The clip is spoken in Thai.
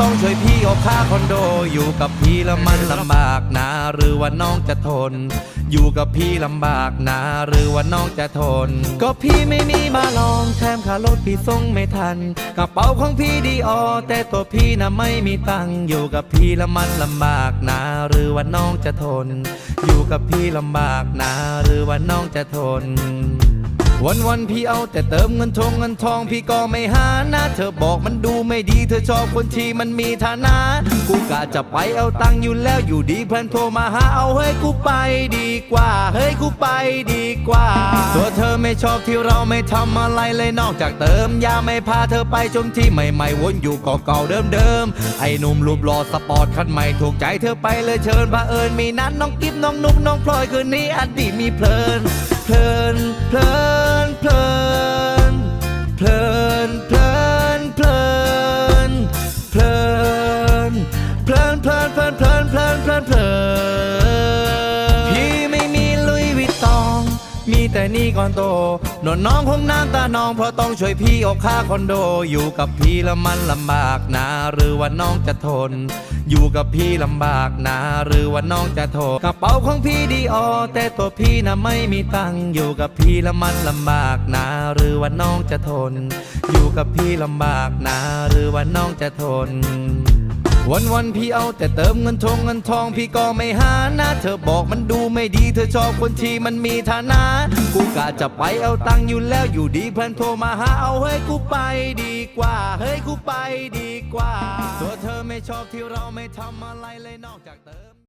ต้องช่วยพี่ออกค่าคอนโด อยู่กับพี่แล้วมันลำบากนะ หรือว่าน้องจะทน อยู่กับพี่ลำบากนะ หรือว่าน้องจะทน ก็พี่ไม่มีมาลองแถมค่ารถพี่ส่งไม่ทัน กระเป๋าของพี่ดีออแต่ตัวพี่น่ะไม่มีตังค์อยู่กับพี่แล้วมันลำบากนะ หรือว่าน้องจะทน อยู่กับพี่ลำบากนะ หรือว่าน้องจะทน วันวันพี่เอาแต่เติมเงินทองเงินทองพี่ก็ไม่หานะ เธอบอกมันดูไม่ดีเธอชอบคนที่มันมีฐานะ กูกะจะไปเอาตังค์อยู่แล้วอยู่ดีเพื่อนโทรมาหาเอาเฮ้ยกูไปดีกว่า เฮ้ยกูไปดีกว่า ตัวเธอไม่ชอบที่เราไม่ทำอะไรเลยนอกจากเติมยาไม่พาเธอไปจนที่ใหม่ๆวนอยู่เก่าๆเดิมๆไอ้หนุ่มรูปหล่อสปอร์ตคันใหม่ถูกใจเธอไปเลยเชิญพระเอิญมีนัดน้องกิ๊บน้องนุ๊กน้องพลอยคืนนี้อดีตมีเพลิน เพลินเพลินเพลินเพลินเพลินเพลินเพลินเพลินเพลินเพลินเพลินเพลินเพลิน แต่นี่ก่อนโตนนน้องคงน้ำตานองเพราะต้องช่วยพี่ออกค่าคอนโด อยู่กับพี่แล้วมันลำบากนะ หรือว่าน้องจะทน อยู่กับพี่ลำบากนะ หรือว่าน้องจะทนกระเป๋าของพี่ดีออแต่ตัวพี่น่ะไม่มีตังค์อยู่กับพี่แล้วมันลำบากนะ หรือว่าน้องจะทน อยู่กับพี่ลำบากนะ หรือว่าน้องจะทน วันวันพี่เอาแต่เติมเงินทงเงินทองพี่ก็ไม่หานะ เธอบอกมันดูไม่ดีเธอชอบคนที่มันมีฐานะ กูกะจะไปเอาตังค์อยู่แล้วอยู่ดีเพื่อนโทรมาหาเอาเฮ้ยกูไปดีกว่า เฮ้ยกูไปดีกว่า ตัวเธอไม่ชอบที่เราไม่ทำอะไรเลยนอกจากเติม